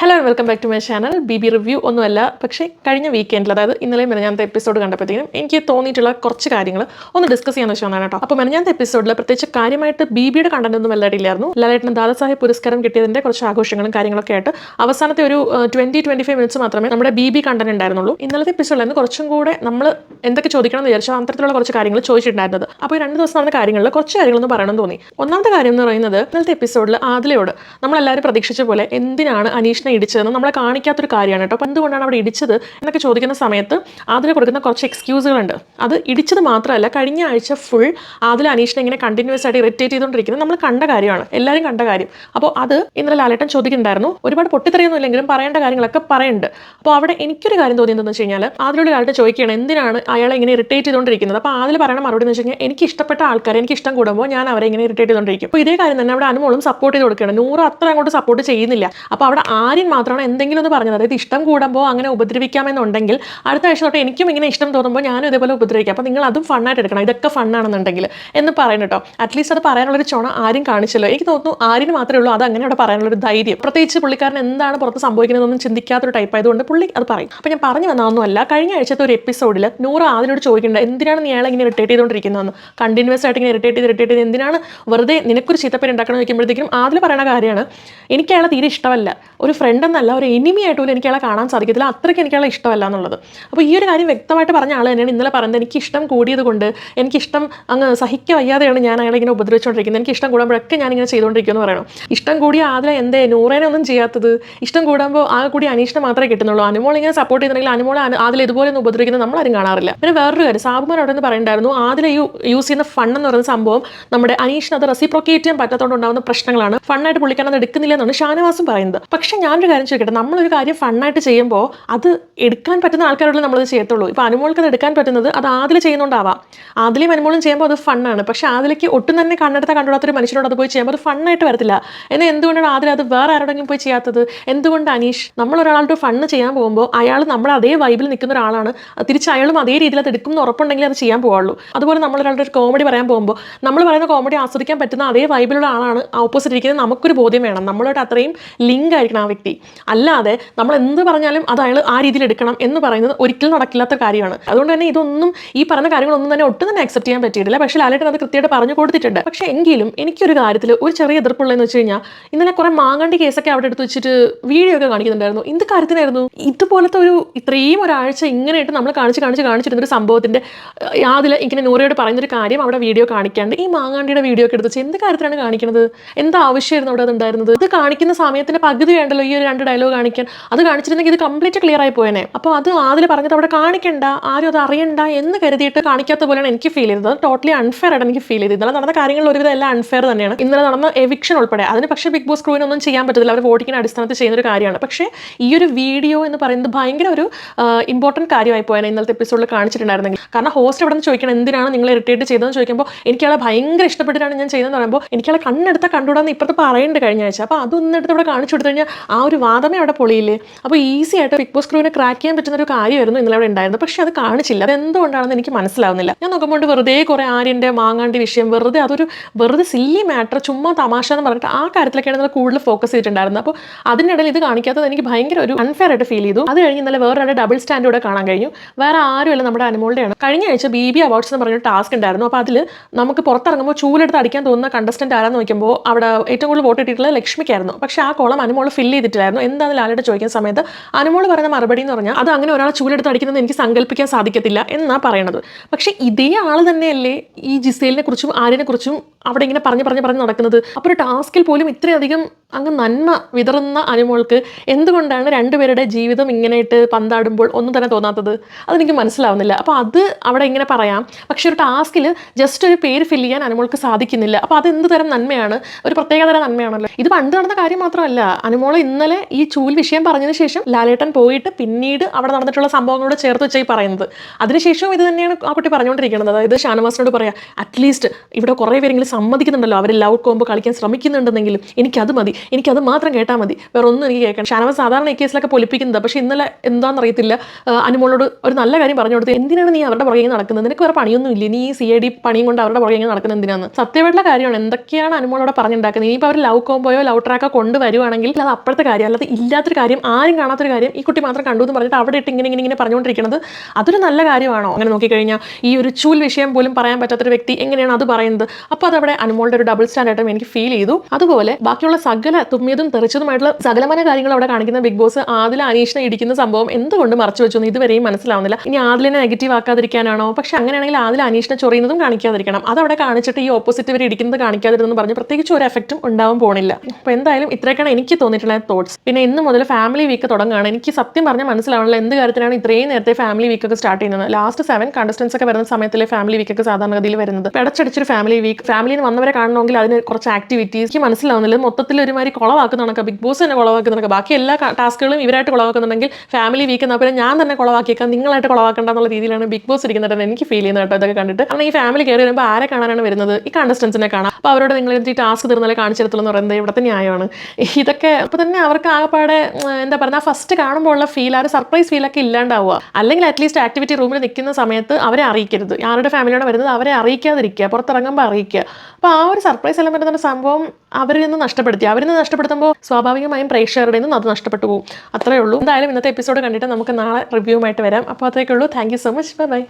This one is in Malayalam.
Hello welcome back to my channel B B review ഒന്നുമല്ല പക്ഷേ കഴിഞ്ഞ വീക്കെൻഡിൽ അതായത് ഇന്നലെ മെനഞ്ഞാത്ത എപ്പിസോഡ് കണ്ടപ്പോഴത്തേക്കും എനിക്ക് തോന്നിയിട്ടുള്ള കുറച്ച് കാര്യങ്ങൾ ഒന്ന് ഡിസ്കസ് ചെയ്യാൻ വെച്ചാണ് കേട്ടോ. അപ്പോൾ മെനഞ്ഞാത്ത എപ്പിസോഡിൽ പ്രത്യേകിച്ച് കാര്യമായിട്ട് ബി ബിയുടെ കണ്ടന്റ് ഒന്നും വല്ലായിട്ടില്ലായിരുന്നു ലാലേട്ടന് ദാദാസാഹിബ് പുരസ്കാരം കിട്ടിയതിന്റെ കുറച്ച് ആഘോഷങ്ങളും കാര്യങ്ങളൊക്കെ ആയിട്ട് അവസാനത്തെ ഒരു ട്വന്റി ട്വന്റി ഫൈവ് മിനിറ്റ്സ് മാത്രമേ നമ്മുടെ ബി ബി കണ്ടന്റ് ഉണ്ടായിരുന്നുള്ളൂ. ഇന്നലത്തെ എപ്പിസോഡിൽ കുറച്ചും കൂടെ നമ്മൾ എന്തൊക്കെ ചോദിക്കണം എന്ന് വിചാരിച്ചാൽ അത്തരത്തിലുള്ള കുറച്ച് കാര്യങ്ങൾ ചോദിച്ചിട്ടുണ്ടായിരുന്നത്. അപ്പോൾ രണ്ട് ദിവസം നടന്ന കാര്യങ്ങളിൽ കുറച്ച് കാര്യങ്ങളൊന്നും പറയണമെന്ന് തോന്നി. ഒന്നാമത്തെ കാര്യം എന്ന് പറയുന്നത് ഇന്നലത്തെ എപ്പിസോഡിൽ ആദിലയോട് നമ്മളെല്ലാവരും പ്രതീക്ഷിച്ച പോലെ എന്തിനാണ് അനീഷിനെ ഇടിച്ചതെന്ന് നമ്മളെ കാണിക്കാത്തൊരു കാര്യമാണ് കേട്ടോ. അപ്പോൾ എന്തുകൊണ്ടാണ് അവിടെ ഇടിച്ചത് എന്നൊക്കെ ചോദിക്കുന്ന സമയത്ത് ആദില കൊടുക്കുന്ന കുറച്ച് എക്സ്ക്യൂസുകളുണ്ട്. അത് ഇടിച്ചത് മാത്രമല്ല കഴിഞ്ഞ ആഴ്ച ഫുൾ ആദില അനീഷിനെ ഇങ്ങനെ കണ്ടിന്യൂസ് ആയിട്ട് ഇറിറ്റേറ്റ് ചെയ്തുകൊണ്ടിരിക്കുന്നത് നമ്മൾ കണ്ട കാര്യമാണ്. എല്ലാവരും കണ്ട കാര്യം. അപ്പോൾ അത് ഇന്നലെ ലാലേട്ടൻ ചോദിക്കുന്നുണ്ടായിരുന്നു. ഒരുപാട് പൊട്ടിത്തെറിയൊന്നും ഇല്ലെങ്കിലും പറയേണ്ട കാര്യങ്ങളൊക്കെ പറയുന്നുണ്ട്. അപ്പോൾ അവിടെ എനിക്കൊരു കാര്യം തോന്നിയതെന്ന് വെച്ച് കഴിഞ്ഞാൽ ആദിലോട് ലാലേട്ടൻ ചോദിക്കുകയാണ് എന്തിനാണ് അയാളെ ഇങ്ങനെ ഇറിറ്റേറ്റ് ചെയ്തുകൊണ്ടിരിക്കുന്നത്? അപ്പോൾ ആദിൽ പറയണ മറുപടി എന്ന് വെച്ച് കഴിഞ്ഞാൽ എനിക്ക് ഇഷ്ടപ്പെട്ട ആൾക്കാരെ എനിക്ക് ഇഷ്ടം കൂടുമ്പോൾ ഞാൻ അവരെ ഇങ്ങനെ ഇറിറ്റേറ്റ് ചെയ്തുകൊണ്ടിരിക്കും. അപ്പോൾ ഇതേ കാര്യം തന്നെ അവിടെ അനുമോളും സപ്പോർട്ട് ചെയ്ത് കൊടുക്കുകയാണ്. നൂറ് അത്ര അങ്ങോട്ട് സപ്പോർട്ട് ചെയ്യുന്നില്ല. അപ്പോൾ അവിടെ ആര്യൻ മാത്രമാണ് എന്തെങ്കിലും ഒന്ന് പറഞ്ഞത്. അതായത് ഇഷ്ടം കൂടുമ്പോൾ അങ്ങനെ ഉപദ്രവിക്കാമെന്നുണ്ടെങ്കിൽ അടുത്ത ആഴ്ച തൊട്ട് എനിക്കും ഇങ്ങനെ ഇഷ്ടം തോന്നുമ്പോൾ ഞാനും ഇതേപോലെ ഉപദ്രവിക്കാം. അപ്പോൾ നിങ്ങൾ അതും ഫണ്ണായിട്ട് എടുക്കണം. ഇതൊക്കെ ഫണ്ണാണെന്നുണ്ടെങ്കിൽ എന്ന് പറയണം കേട്ടോ. അറ്റ്ലീസ്റ്റ് അത് പറയാനുള്ളൊരു ചുണ ആരും കാണിച്ചല്ലോ എനിക്ക് തോന്നുന്നു ആരിന് മാത്രമേ ഉള്ളൂ. അത് അങ്ങനെ അവിടെ പറയാനുള്ളൊരു ധൈര്യം. പ്രത്യേകിച്ച് പുള്ളിക്കാരൻ എന്താണ് പുറത്ത് സംഭവിക്കുന്നതെന്നൊന്നും ചിന്തിക്കാത്തൊരു ടൈപ്പ് ആയതുകൊണ്ട് പുള്ളി അത് പറയും. അപ്പോൾ ഞാൻ പറഞ്ഞു വന്നതൊന്നുമല്ല കഴിഞ്ഞ ആഴ്ചത്തെ ഒരു എപ്പിസോഡിൽ നൂറ് ആദിനോട് ചോദിക്കേണ്ടത് എന്തിനാണ് നീ ഇങ്ങനെ ഇറിറ്റേറ്റ് ചെയ്തുകൊണ്ടിരിക്കുന്നതെന്ന്? കണ്ടിന്യൂസ് ആയിട്ട് ഇങ്ങനെ ഇറിറ്റേറ്റ് ചെയ്ത് ഇറിറ്റേറ്റ് ചെയ്ത് എന്തിനാണ് വെറുതെ നിനക്കൊരു ചീത്തപ്പേര് ഉണ്ടാക്കണം ആദിൽ പറയുന്ന കാര്യമാണ് എനിക്ക് അയാളെ തീരെ ഇഷ്ടമല്ല. ഒരു എന്നല്ല ഒരു എനിമി ആയിട്ട് പോലും എനിക്ക് അയാളെ കാണാൻ സാധിക്കത്തില്ല. അത്രയ്ക്ക് എനിക്ക് ഇഷ്ടമല്ല എന്നുള്ളത്. അപ്പോൾ ഈ ഒരു കാര്യം വ്യക്തമായിട്ട് പറഞ്ഞ ആൾ തന്നെയാണ് ഇന്നലെ പറയുന്നത് എനിക്ക് ഇഷ്ടം കൂടിയത് കൊണ്ട് എനിക്കിഷ്ടം അങ്ങ് സഹിക്ക വയ്യാതെയാണ് ഞാൻ അയാളെ ഇങ്ങനെ ഉപദ്രവിച്ചുകൊണ്ടിരിക്കുന്നത് എനിക്ക് ഇഷ്ടം കൂടുമ്പോഴൊക്കെ ഞാൻ ഇങ്ങനെ ചെയ്തുകൊണ്ടിരിക്കുമെന്ന് പറയണം. ഇഷ്ടം കൂടിയ ആദ്യം എന്തേ? നൂറേനെ ഒന്നും ചെയ്യാത്തത്. ഇഷ്ടം കൂടുമ്പോൾ ആ കൂടി അനീഷിനെ മാത്രമേ കിട്ടുന്നുള്ളൂ. അനുമോൾ ഇങ്ങനെ സപ്പോർട്ട് ചെയ്യുന്നുണ്ടെങ്കിൽ അനുമോൾ അതിൽ ഇതുപോലെ ഒന്നും ഉപദ്രവിക്കുന്നത് നമ്മളാരും കാണാറില്ല. പിന്നെ വേറൊരു കാര്യം സാബുമാൻ അവിടെ നിന്ന് പറയുന്നുണ്ടായിരുന്നു ആദ്യം യൂസ് ചെയ്യുന്ന ഫണ്ട് എന്ന് പറയുന്ന സംഭവം നമ്മുടെ അനീഷിന് അത് റെസിപ്രോക്കേറ്റ് ചെയ്യാൻ പറ്റാത്തതുകൊണ്ട് ഉണ്ടാകുന്ന പ്രശ്നങ്ങളാണ്. ഫണ്ണായിട്ട് പുള്ളിക്കാൻ അത് എടുക്കുന്നില്ല എന്നാണ് ഷാനവാസും പറയുന്നത്. പക്ഷെ ഞാനൊരു കാര്യം ചോദിക്കട്ടെ? നമ്മളൊരു കാര്യം ഫണ്ണായിട്ട് ചെയ്യുമ്പോൾ അത് എടുക്കാൻ പറ്റുന്ന ആൾക്കാരോട് നമ്മളത് ചെയ്യത്തുള്ളൂ. ഇപ്പോൾ അനുമോൾക്ക് അത് എടുക്കാൻ പറ്റുന്നത് അത് ആദിൽ ചെയ്യുന്നുണ്ടാവാം. ആദിലും അനുമോളും ചെയ്യുമ്പോൾ അത് ഫണ്ണാണ്. പക്ഷെ ആദിലേക്ക് ഒട്ടും തന്നെ കണ്ണെടുത്ത കണ്ടുകൂടാത്തൊരു മനുഷ്യനോട് അത് പോയി ചെയ്യുമ്പോൾ അത് ഫണ്ണായിട്ട് വരത്തില്ല. എന്നാൽ എന്തുകൊണ്ടാണ് ആതിൽ അത് വേറെ ആരോടെങ്കിലും പോയി ചെയ്യാത്തത്? എന്തുകൊണ്ട് അനീഷ്? നമ്മൾ ഒരാളുടെ ഫണ്ണ് ചെയ്യാൻ പോകുമ്പോൾ അയാൾ നമ്മൾ അതേ വൈബിൽ നിൽക്കുന്ന ഒരാളാണ്. തിരിച്ച് അയാളും അതേ രീതിയിൽ അത് എടുക്കും ഉറപ്പുണ്ടെങ്കിൽ അത് ചെയ്യാൻ പോവുള്ളൂ. അതുപോലെ നമ്മൾ ഒരാളുടെ ഒരു കോമഡി പറയാൻ പോകുമ്പോൾ നമ്മൾ പറയുന്ന കോമഡി ആസ്വദിക്കാൻ പറ്റുന്ന അതേ വൈബിലുള്ള ആളാണ് ഓപ്പോസിറ്റ് ഇരിക്കുന്നത്. നമുക്കൊരു ബോധ്യം വേണം. നമ്മളോട് അത്രയും ലിങ്ക് ആയിരിക്കണം ആ വ്യക്തി. അല്ലാതെ നമ്മൾ എന്ത് പറഞ്ഞാലും അത് അയാൾ ആ രീതിയിൽ എടുക്കണം എന്ന് പറയുന്നത് ഒരിക്കലും നടക്കില്ലാത്ത കാര്യമാണ്. അതുകൊണ്ട് തന്നെ ഇതൊന്നും ഈ പറഞ്ഞ കാര്യങ്ങളൊന്നും തന്നെ ഒട്ടും തന്നെ അക്സെപ്റ്റ് ചെയ്യാൻ പറ്റിയിട്ടില്ല. പക്ഷേ ലാലേട്ടൻ അത് കൃത്യമായിട്ട് പറഞ്ഞു കൊടുത്തിട്ടുണ്ട്. പക്ഷേ എങ്കിലും എനിക്കൊരു കാര്യത്തിൽ ഒരു ചെറിയ എതിർപ്പുള്ളതെന്ന് വെച്ച് കഴിഞ്ഞാൽ ഇന്നലെ കുറേ മാങ്ങണ്ടി കേസൊക്കെ അവിടെ എടുത്ത് വെച്ചിട്ട് വീഡിയോ ഒക്കെ കാണിക്കുന്നുണ്ടായിരുന്നു. എന്ത് കാര്യത്തിനായിരുന്നു? ഇതുപോലത്തെ ഒരു ഇത്രയും ഒരാഴ്ച ഇങ്ങനെയായിട്ട് നമ്മൾ കാണിച്ച് കാണിച്ച് കാണിച്ചിരുന്ന ഒരു സംഭവത്തിന്റെ അതിൽ ഇങ്ങനെ നൂറയോട് പറയുന്നൊരു കാര്യം അവിടെ വീഡിയോ കാണിക്കാണ്ട് ഈ മാങ്ങാണ്ടിയുടെ വീഡിയോ ഒക്കെ എടുത്ത് വെച്ച് എന്ത് കാര്യത്തിലാണ് കാണിക്കുന്നത് എന്താ ആവശ്യമായിരുന്നു അവിടെ അത് ഉണ്ടായിരുന്നത്? അത് കാണിക്കുന്ന സമയത്തിന് പകുതി വേണ്ടല്ലോ ഈ ഒരു രണ്ട് ഡയലോഗ് കാണിക്കാൻ. അത് കാണിച്ചിരുന്നെങ്കിൽ ഇത് കംപ്ലീറ്റ് ക്ലിയർ ആയി പോയേനെ. അപ്പോൾ അത് അതിൽ പറഞ്ഞത് അവിടെ കാണിക്കണ്ട ആരും അത് അറിയണ്ട എന്ന് കരുതിയിട്ട് കാണിക്കാത്ത പോലെയാണ് എനിക്ക് ഫീൽ ചെയ്തത്. ടോട്ടലി അൺഫെയർ ആയിട്ട് എനിക്ക് ഫീൽ ചെയ്തത്. ഇന്നലെ നടന്ന കാര്യങ്ങൾ ഒരുവിധം എല്ലാം അൺഫെയർ തന്നെയാണ്. ഇന്നലെ നടന്ന എവിക്ഷൻ ഉൾപ്പെടെ. അതിന് പക്ഷേ ബിഗ് ബോസ് ക്രൂവിനൊന്നും ചെയ്യാൻ പറ്റത്തില്ല. അവർ വോട്ടിങ്ങിന് അടിസ്ഥാനത്തിൽ ചെയ്യുന്ന ഒരു കാര്യമാണ്. പക്ഷേ ഈ ഒരു വീഡിയോ എന്ന് പറയുന്നത് ഭയങ്കര ഒരു ഇമ്പോർട്ടന്റ് കാര്യമായി പോയാണ് ഇന്നലത്തെ എപ്പിസോഡിൽ കാണിച്ചിട്ടുണ്ടായിരുന്നെങ്കിൽ. കാരണം ഹോസ്റ്റ് എവിടെ നിന്ന് ചോദിക്കണം എന്തിനാണ് നിങ്ങൾ ഇറിറ്റേറ്റ് ചെയ്തതെന്ന് ചോദിക്കുമ്പോൾ എനിക്കയാളെ ഭയങ്കര ഇഷ്ടപ്പെട്ടിട്ടാണ് ഞാൻ ചെയ്തതെന്ന് പറയുമ്പോൾ എനിക്കയാളെ കണ്ണെടുത്ത കണ്ടുകൂടാന്ന് ഇപ്പുറത്ത് പറയേണ്ട കഴിഞ്ഞ ആഴ്ച. അപ്പോൾ അതൊന്നെടുത്ത് ഇവിടെ കാണിച്ചു കൊടുത്തു കഴിഞ്ഞാൽ ഒരു വാദമേ അവിടെ പൊളിയില്ലേ? അപ്പോൾ ഈസി ആയിട്ട് ബിഗ് ബോസ് ക്രൂവിനെ ക്രാക്ക് ചെയ്യാൻ പറ്റുന്ന ഒരു കാര്യമായിരുന്നു ഇന്നലെ അവിടെ ഉണ്ടായിരുന്നത്. പക്ഷെ അത് കാണിച്ചില്ല. അത് എന്തുകൊണ്ടാണെന്ന് എനിക്ക് മനസ്സിലാവുന്നില്ല. ഞാൻ നോക്കുമ്പോൾ വെറുതെ കുറേ ആര്യന്റെ മാങ്ങാണ്ടി വിഷയം വെറുതെ അതൊരു വെറുതെ സില്ലി മാറ്റർ ചുമ്മാ തമാശ എന്ന് പറഞ്ഞിട്ട് ആ കാര്യത്തിലൊക്കെയാണ് നമ്മൾ കൂടുതൽ ഫോക്കസ് ചെയ്തിട്ടുണ്ടായിരുന്നത്. അപ്പോൾ അതിനിടയിൽ ഇത് കാണിക്കാത്തത് എനിക്ക് ഭയങ്കര ഒരു അൺഫെയർ ആയിട്ട് ഫീൽ ചെയ്തു. അത് കഴിഞ്ഞ് ഇന്നലെ വേറെ ഡബിൾ സ്റ്റാൻഡ് കൂടെ കാണാൻ കഴിഞ്ഞു. വേറെ ആരുമല്ല നമ്മുടെ അനുമോളുടെയാണ്. കഴിഞ്ഞ ആഴ്ച ബി ബി അവാർഡ്സ് എന്ന് പറഞ്ഞൊരു ടാസ്ക് ഉണ്ടായിരുന്നു. അപ്പോൾ അതിൽ നമുക്ക് പുറത്തിറങ്ങുമ്പോൾ ചൂലെടുത്ത് അടിക്കാൻ തോന്നുന്ന കണ്ടസ്റ്റന്റ് ആരാന്ന് നോക്കുമ്പോൾ അവിടെ ഏറ്റവും കൂടുതൽ വോട്ട് ഇട്ടിട്ടുള്ളത് ലക്ഷ്മിക്കായിരുന്നു. പക്ഷേ ആ കോളം അനുമോൾ ഫില്ല് ചെയ്തിട്ടില്ലായിരുന്നു. എന്താണ് ലാലയുടെ ചോദിക്കുന്ന സമയത്ത് അനുമോൾ പറയുന്ന മറുപടി എന്ന് പറഞ്ഞാൽ അത് അങ്ങനെ ഒരാൾ ചൂലെടുത്ത് അടിക്കുന്നത് എനിക്ക് സങ്കല്പിക്കാൻ സാധിക്കത്തില്ല എന്നാണ് പറയണത്. പക്ഷേ ഇതേ ആൾ തന്നെയല്ലേ ഈ ജിസേലിനെ കുറിച്ചും ആര്യനെ കുറിച്ചും അവിടെ ഇങ്ങനെ പറഞ്ഞ് പറഞ്ഞ് പറഞ്ഞ് നടക്കുന്നത്? അപ്പോൾ ഒരു ടാസ്കിൽ പോലും ഇത്രയധികം അങ്ങ് നന്മ വിതറുന്ന അനുമോൾക്ക് എന്തുകൊണ്ടാണ് രണ്ടുപേരുടെ ജീവിതം ഇങ്ങനെയിട്ട് പന്താടുമ്പോൾ ഒന്നും തന്നെ തോന്നാത്തത്? അതെനിക്ക് മനസ്സിലാവുന്നില്ല. അപ്പോൾ അത് അവിടെ ഇങ്ങനെ പറയാം. പക്ഷേ ഒരു ടാസ്കിൽ ജസ്റ്റ് ഒരു പേര് ഫില്ല് ചെയ്യാൻ അനുമോൾക്ക് സാധിക്കുന്നില്ല. അപ്പോൾ അത് എന്ത് തരം നന്മയാണ്? ഒരു പ്രത്യേക തരം നന്മയാണല്ലോ. ഇത് പണ്ട് നടന്ന കാര്യം മാത്രമല്ല. അനുമോൾ ഇന്നലെ ഈ ചൂൽ വിഷയം പറഞ്ഞതിന് ശേഷം ലാലേട്ടൻ പോയിട്ട് പിന്നീട് അവിടെ നടന്നിട്ടുള്ള സംഭവങ്ങളോട് ചേർത്ത് വെച്ചായി പറയുന്നത്. അതിനുശേഷവും ഇത് തന്നെയാണ് ആ കുട്ടി പറഞ്ഞുകൊണ്ടിരിക്കുന്നത്. അതായത് ഷാനവാസിനോട് പറയാം അറ്റ്ലീസ്റ്റ് ഇവിടെ കുറേ പേരെങ്കിലും സമ്മതിക്കുന്നുണ്ടല്ലോ. അവർ ലവ് കോമ്പ് കളിക്കാൻ ശ്രമിക്കുന്നുണ്ടെന്നെങ്കിലും എനിക്കത് മതി. എനിക്കത് മാത്രം കേട്ടാൽ മതി. വേറെ ഒന്നും എനിക്ക് കേൾക്കണം ഷാനവാസ് സാധാരണ ഈ കേസിലൊക്കെ പൊലിപ്പിക്കുന്നത്. പക്ഷേ ഇന്നലെ എന്താണെന്ന് അറിയത്തില്ല ആ, അനുമോളോട് ഒരു നല്ല കാര്യം പറഞ്ഞു കൊടുത്തു എന്തിനാണ് നീ അവരുടെ പുറകെ നടക്കുന്നത്? നിനക്ക് വേറെ പണിയൊന്നും ഇല്ല? നീ സി ഐ ഡി പണിയും കൊണ്ട് അവരുടെ പുറകെ നടക്കുന്നത് എന്തിനാണ് സത്യമായിട്ടുള്ള കാര്യമാണ്. എന്തൊക്കെയാണ് അനുമോളോട് പറഞ്ഞുണ്ടാക്കുന്നത്? ഇനിയിപ്പോൾ അവർ ലവ് കോമ്പോയോ ലവ് ട്രാക്കോ കൊണ്ടുവരുവാണെങ്കിൽ അത് അപ്പോഴത്തെ കാര്യം അല്ലാതെ ഇല്ലാത്തൊരു കാര്യം ആരും കാണാത്തൊരു കാര്യം ഈ കുട്ടി മാത്രം കണ്ടു എന്ന് പറഞ്ഞിട്ട് അവിടെ ഇട്ട് ഇങ്ങനെ ഇങ്ങനെ ഇങ്ങനെ പറഞ്ഞുകൊണ്ടിരിക്കുന്നത് അതൊരു നല്ല കാര്യമാണോ? അങ്ങനെ നോക്കിക്കഴിഞ്ഞാൽ ഈ ഒരു ചൂൽ വിഷയം പോലും പറയാൻ പറ്റാത്തൊരു വ്യക്തി എങ്ങനെയാണ് അത് പറയുന്നത്? അപ്പോൾ അതവിടെ അനുമോളുടെ ഒരു ഡബിൾ സ്റ്റാൻഡായിട്ടും എനിക്ക് ഫീൽ ചെയ്തു. അതുപോലെ ബാക്കിയുള്ള സകല തുമ്മിയതും തെറിച്ചതുമായിട്ടുള്ള സകലമായ കാര്യങ്ങൾ അവിടെ കാണിക്കുന്ന ബിഗ് ബോസ് ആദില അനീഷിനെ ഇടിക്കുന്ന സംഭവം എന്തുകൊണ്ട് മറച്ചു വെച്ചു ഇതുവരെയും മനസ്സിലാവുന്നില്ല. ഇനി ആദിലിനെ നെഗറ്റീവ് ആക്കാതിരിക്കാനാണോ? പക്ഷെ അങ്ങനെയാണെങ്കിൽ ആദില അനീഷിനെ ചൊറിയുന്നതും കാണിക്കാതിരിക്കണം. അതവിടെ കാണിച്ചിട്ട് ഈ ഓപ്പോസിറ്റ് ഇവർ ഇടിക്കുന്നത് കാണിക്കാതിരുന്നെന്ന് പറഞ്ഞ് പ്രത്യേകിച്ച് ഒരു എഫക്റ്റും ഉണ്ടാവാൻ പോണില്ല. അപ്പോൾ എന്തായാലും ഇത്രയൊക്കെയാണ് എനിക്ക് തോന്നിയിട്ടുള്ള തോട്ട്സ് പിന്നെ ഇന്ന് മുതൽ ഫാമിലി വീക്ക് തുടങ്ങുകയാണ്. എനിക്ക് സത്യം പറഞ്ഞാൽ മനസ്സിലാവുന്നില്ല എന്ത് കാര്യത്തിനാണ് ഇത്രയും നേരത്തെ ഫാമിലി വീക്ക് ഒക്കെ സ്റ്റാർട്ട് ചെയ്യുന്നത്. ലാസ്റ്റ് സെവൻ കണ്ടസ്റ്റൻസ് ഒക്കെ വരുന്ന സമയത്തിലെ ഫാമിലി വീക്ക് ഒക്കെ സാധാരണഗതിയിൽ വരുന്നത്. പെടച്ചടിച്ചൊരു ഫാമിലി വീക്ക് ഫാമിലിയിൽ വന്നവരെ കാണണമെങ്കിൽ അതിന് കുറച്ച് ആക്ടിവിറ്റീസ് എനിക്ക് മനസ്സിലാവുന്നില്ല. മൊത്തത്തിൽ ഒരുമാതിരി കുളവാക്കുന്ന കണക്ക് ബിഗ് ബോസ് തന്നെ കുളവാക്കുന്ന കണക്ക് ബാക്കി എല്ലാ ടാസ്കുകളും ഇവരായിട്ട് കുളവാക്കുന്നുണ്ടെങ്കിൽ ഫാമിലി വീക്ക് എന്നാൽ പിന്നെ ഞാൻ തന്നെ കുളവാക്കിയേക്കാം. നിങ്ങളായിട്ട് കുളവാക്കേണ്ട എന്നുള്ള രീതിയിലാണ് ബിഗ് ബോസ് ഇരിക്കുന്നത് എനിക്ക് ഫീൽ ചെയ്യുന്നത് കേട്ടോ ഇതൊക്കെ കണ്ടിട്ട്. കാരണം ഈ ഫാമിലി കയറി വരുമ്പോൾ ആരെ കാണാനാണ് വരുന്നത്? ഈ കണ്ടസ്റ്റൻസിനെ കാണാം. അപ്പോൾ അവരോട് നിങ്ങൾ ഈ ടാസ്ക് തീർന്നാലേ കാണിച്ചെടുത്തുള്ളൂ എന്ന് പറയുന്നത് ഇവിടുത്തെ ന്യായമാണ്. ഇതൊക്കെ അപ്പോൾ തന്നെ അവർക്ക് ആകെപ്പാടെ എന്താ പറയുക ഫസ്റ്റ് കാണുമ്പോൾ ഉള്ള ഫീൽ ആ ഒരു സർപ്രൈസ് ഫീലൊക്കെ ഇല്ലാണ്ടാവുക. അല്ലെങ്കിൽ അറ്റ്ലീസ്റ്റ് ആക്ടിവിറ്റി റൂമിൽ നിൽക്കുന്ന സമയത്ത് അവരെ അറിയിക്കരുത്. ആരുടെ ഫാമിലിയോട് വരുന്നത് അവരെ അറിയിക്കാതിരിക്കുക പുറത്തിറങ്ങുമ്പോൾ അറിയിക്കുക. അപ്പോൾ ആ ഒരു സർപ്രൈസ് എല്ലാം എന്ന സംഭവം അവരിൽ നിന്ന് നഷ്ടപ്പെടുത്തി. അവരിൽ നിന്ന് നഷ്ടപ്പെടുത്തുമ്പോൾ സ്വാഭാവികമായും പ്രേക്ഷകരുടെ നിന്ന് അത് നഷ്ടപ്പെട്ടു പോകും. അത്രയേ ഉള്ളൂ. എന്തായാലും ഇന്നത്തെ എപ്പിസോഡ് കണ്ടിട്ട് നമുക്ക് നാളെ റിവ്യൂമായിട്ട് വരാം. അപ്പോൾ അത്രയൊക്കെ ഉള്ളൂ. Thank so much bye bye